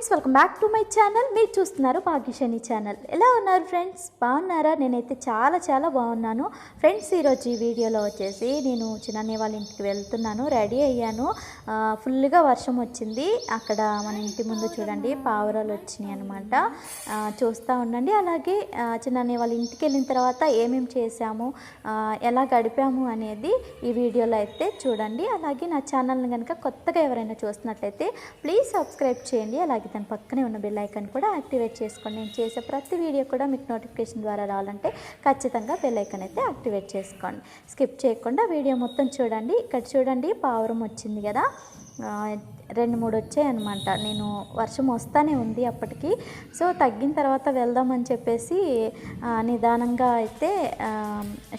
Friends welcome back to my channel. మీరు చూస్తున్నారు భాగ్యశని channel. ఎలా ఉన్నారు ఫ్రెండ్స్? బాగున్నారా? నేనైతే చాలా చాలా బాగున్నాను. ఫ్రెండ్స్ ఈరోజు ఈ వీడియోలో వచ్చేసి నేను చిన్నయ్య వాళ్ళ ఇంటికి వెళ్తున్నాను. రెడీ అయ్యాను. ఫుల్గా వర్షం వచ్చింది. అక్కడ మన ఇంటి ముందు చూడండి పావురాలు వచ్చినాయి అనమాట చూస్తూ ఉండండి. అలాగే ఆ, వాళ్ళ ఇంటికి వెళ్ళిన తర్వాత ఏమేమి చేశాము ఎలా గడిపాము అనేది ఈ వీడియోలో అయితే చూడండి. అలాగే నా ఛానల్ని కనుక కొత్తగా ఎవరైనా చూస్తున్నట్లయితే ప్లీజ్ సబ్స్క్రైబ్ చేయండి. అలాగే దాని పక్కనే ఉన్న బెల్ ఐకాన్ కూడా యాక్టివేట్ చేసుకోండి. నేను చేసే ప్రతి వీడియో కూడా మీకు నోటిఫికేషన్ ద్వారా రావాలంటే ఖచ్చితంగా బెల్ ఐకాన్ అయితే యాక్టివేట్ చేసుకోండి. స్కిప్ చేయకుండా వీడియో మొత్తం చూడండి. ఇక్కడ చూడండి పావురం వచ్చింది కదా. రెండు మూడు వచ్చాయి అనమాట నేను వర్షం వస్తానే ఉంది అప్పటికి. సో తగ్గిన తర్వాత వెళ్దామని చెప్పేసి నిదానంగా అయితే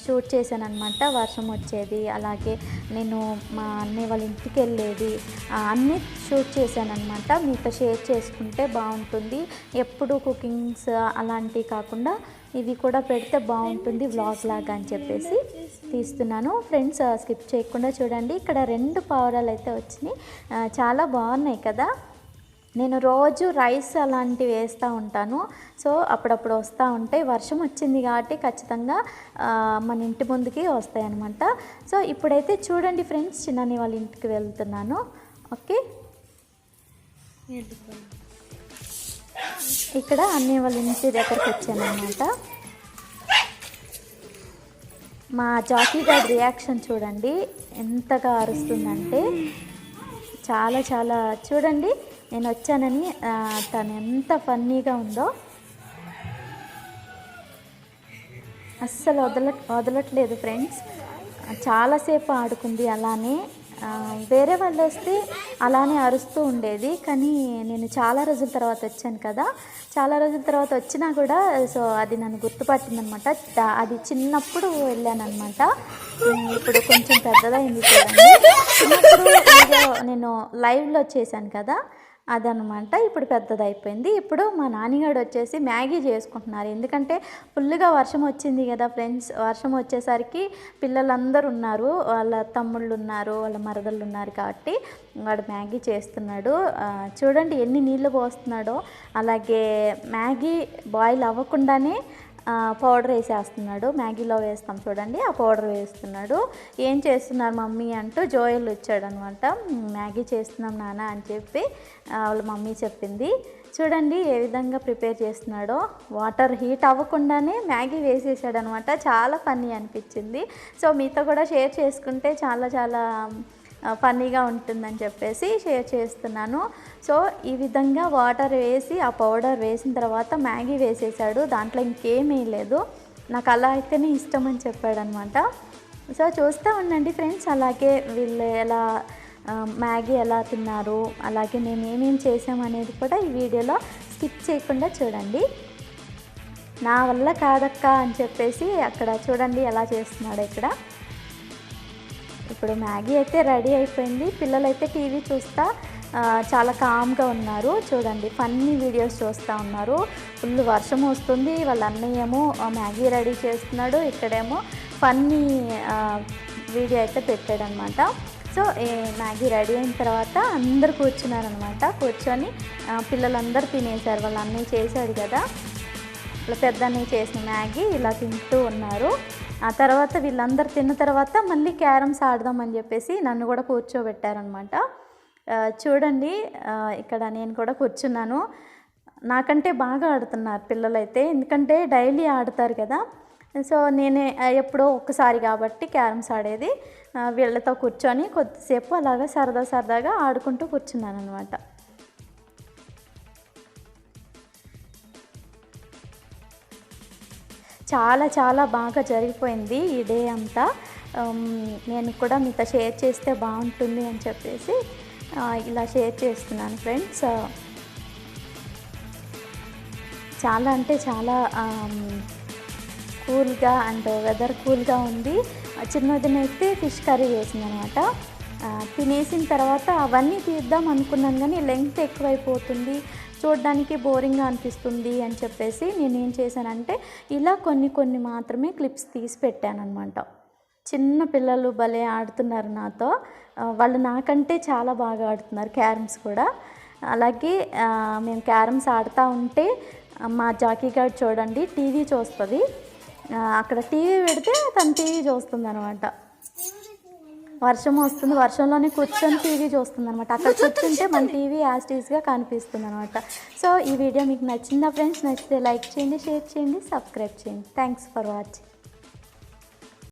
షూట్ చేశాను అనమాట వర్షం వచ్చేది అలాగే నేను మా అన్నయ్య వాళ్ళ ఇంటికి వెళ్ళేది అన్నీ షూట్ చేశాను అనమాట మీతో షేర్ చేసుకుంటే బాగుంటుంది. ఎప్పుడు కుకింగ్స్ అలాంటివి కాకుండా ఇవి కూడా పెడితే బాగుంటుంది వ్లాగ్ లాగా అని చెప్పేసి తీస్తున్నాను. ఫ్రెండ్స్ స్కిప్ చేయకుండా చూడండి. ఇక్కడ రెండు పావురాలు అయితే వచ్చినాయి. చాలా బాగున్నాయి కదా. నేను రోజు రైస్ అలాంటివి వేస్తూ ఉంటాను. సో అప్పుడప్పుడు వస్తూ ఉంటాయి. వర్షం వచ్చింది కాబట్టి ఖచ్చితంగా మన ఇంటి ముందుకి వస్తాయి అనమాట సో ఇప్పుడైతే చూడండి ఫ్రెండ్స్ చిన్నని వాళ్ళ ఇంటికి వెళ్తున్నాను. ఓకే? ఇక్కడ అన్నయ్య వాళ్ళ ఇంటి దగ్గరకు వచ్చాను అనమాట మా జాకీ గారి రియాక్షన్ చూడండి ఎంతగా అరుస్తుందంటే చాలా చాలా చూడండి నేను వచ్చానని తను ఎంత ఫన్నీగా ఉందో. అస్సలు వదల వదలట్లేదు ఫ్రెండ్స్. చాలాసేపు ఆడుకుంది అలానే. వేరే వాళ్ళు వస్తే అలానే అరుస్తూ ఉండేది. కానీ నేను చాలా రోజుల తర్వాత వచ్చాను కదా. చాలా రోజుల తర్వాత వచ్చినా కూడా సో అది నన్ను గుర్తుపట్టిందనమాట. అది చిన్నప్పుడు వెళ్ళానమాట ఇప్పుడు కొంచెం పెద్దదైంది చూడండి. చిన్నప్పుడు నేను లైవ్లో చేశాను కదా. అదనమాట. ఇప్పుడు పెద్దదైపోయింది. ఇప్పుడు మా నాన్నగాడు వచ్చేసి మ్యాగీ చేసుకుంటున్నారు. ఎందుకంటే ఫుల్గా వర్షం వచ్చింది కదా ఫ్రెండ్స్. వర్షం వచ్చేసరికి పిల్లలందరూ ఉన్నారు. వాళ్ళ తమ్ముళ్ళు ఉన్నారు. వాళ్ళ మరదళ్ళు ఉన్నారు కాబట్టి వాడు మ్యాగీ చేస్తున్నాడు. చూడండి ఎన్ని నీళ్ళు పోస్తున్నాడో. అలాగే మ్యాగీ బాయిల్ అవ్వకుండానే పౌడర్ వేసేస్తున్నాడు. మ్యాగీలో వేస్తాం చూడండి. ఆ పౌడర్ వేస్తున్నాడు. ఏం చేస్తున్నారు మమ్మీ అంటూ జోయల్ వచ్చాడు అనమాట మ్యాగీ చేస్తున్నాం నాన్న అని చెప్పి వాళ్ళ మమ్మీ చెప్పింది. చూడండి ఏ విధంగా ప్రిపేర్ చేస్తున్నాడో. వాటర్ హీట్ అవ్వకుండానే మ్యాగీ వేసేసాడనమాట. చాలా ఫన్నీ అనిపించింది. సో మీతో కూడా షేర్ చేసుకుంటే చాలా చాలా ఫన్నీగా ఉంటుందని చెప్పేసి షేర్ చేస్తున్నాను. సో ఈ విధంగా వాటర్ వేసి ఆ పౌడర్ వేసిన తర్వాత మ్యాగీ వేసేసాడు. దాంట్లో ఇంకేమీ లేదు. నాకు అలా అయితేనే ఇష్టం అని చెప్పాడనమాట. సో చూస్తూ ఉండండి ఫ్రెండ్స్. అలాగే వీళ్ళు ఎలా మ్యాగీ ఎలా తిన్నారు అలాగే మేము ఏమేమి చేసామనేది కూడా ఈ వీడియోలో స్కిప్ చేయకుండా చూడండి. నా వల్ల కాదక్క అని చెప్పేసి అక్కడ చూడండి ఎలా చేస్తున్నాడు ఇక్కడ. ఇప్పుడు మ్యాగీ అయితే రెడీ అయిపోయింది. పిల్లలైతే టీవీ చూస్తా చాలా కామ్గా ఉన్నారు. చూడండి ఫన్నీ వీడియోస్ చూస్తూ ఉన్నారు. ఫుల్ వర్షం వస్తుంది. వాళ్ళ అన్నయ్య ఏమో మ్యాగీ రెడీ చేస్తున్నాడు. ఇక్కడేమో ఫన్నీ వీడియో అయితే పెట్టాడనమాట. సో మ్యాగీ రెడీ అయిన తర్వాత అందరు కూర్చున్నారనమాట. కూర్చొని పిల్లలందరూ తినేశారు. వాళ్ళ అన్నయ్య చేశాడు కదా. ఇలా పెద్దన్నయ్య చేసిన మ్యాగీ ఇలా తింటూ ఉన్నారు. ఆ తర్వాత వీళ్ళందరూ తిన్న తర్వాత మళ్ళీ క్యారమ్స్ ఆడదామని చెప్పేసి నన్ను కూడా కూర్చోబెట్టారనమాట చూడండి ఇక్కడ నేను కూడా కూర్చున్నాను. నాకంటే బాగా ఆడుతున్నారు పిల్లలైతే ఎందుకంటే డైలీ ఆడతారు కదా. సో నేనే ఎప్పుడో ఒక్కసారి కాబట్టి క్యారమ్స్ ఆడేది. వీళ్ళతో కూర్చొని కొద్దిసేపు అలాగా సరదా సరదాగా ఆడుకుంటూ కూర్చున్నాను అనమాట చాలా చాలా బాగా జరిగిపోయింది ఈ డే అంతా. నేను కూడా మీతో షేర్ చేస్తే బాగుంటుంది అని చెప్పేసి ఇలా షేర్ చేస్తున్నాను ఫ్రెండ్స్. చాలా అంటే చాలా కూల్గా అండ్ వెదర్ కూల్గా ఉంది. చిన్నదినైతే ఫిష్ కర్రీ వేసిందనమాట తినేసిన తర్వాత అవన్నీ తీద్దాం అనుకున్నాను కానీ లెంగ్త్ ఎక్కువైపోతుంది. చూడడానికి బోరింగ్గా అనిపిస్తుంది అని చెప్పేసి నేను ఏం చేశానంటే ఇలా కొన్ని కొన్ని మాత్రమే క్లిప్స్ తీసి పెట్టాను అనమాట చిన్న పిల్లలు భలే ఆడుతున్నారు నాతో. వాళ్ళు నాకంటే చాలా బాగా ఆడుతున్నారు క్యారమ్స్ కూడా. అలాగే మేము క్యారమ్స్ ఆడుతూ ఉంటే మా జాకీ గార్డ్ చూడండి టీవీ చూస్తుంది. అక్కడ టీవీ పెడితే తను టీవీ చూస్తుంది అనమాట వర్షం వస్తుంది. వర్షంలోనే కూర్చొని టీవీ చూస్తుంది అనమాట అక్కడ కూర్చుంటే మన టీవీ యాస్టీస్గా కనిపిస్తుంది అనమాట సో ఈ వీడియో మీకు నచ్చిందా ఫ్రెండ్స్ నచ్చితే లైక్ చేయండి షేర్ చేయండి సబ్స్క్రైబ్ చేయండి. Thanks for watching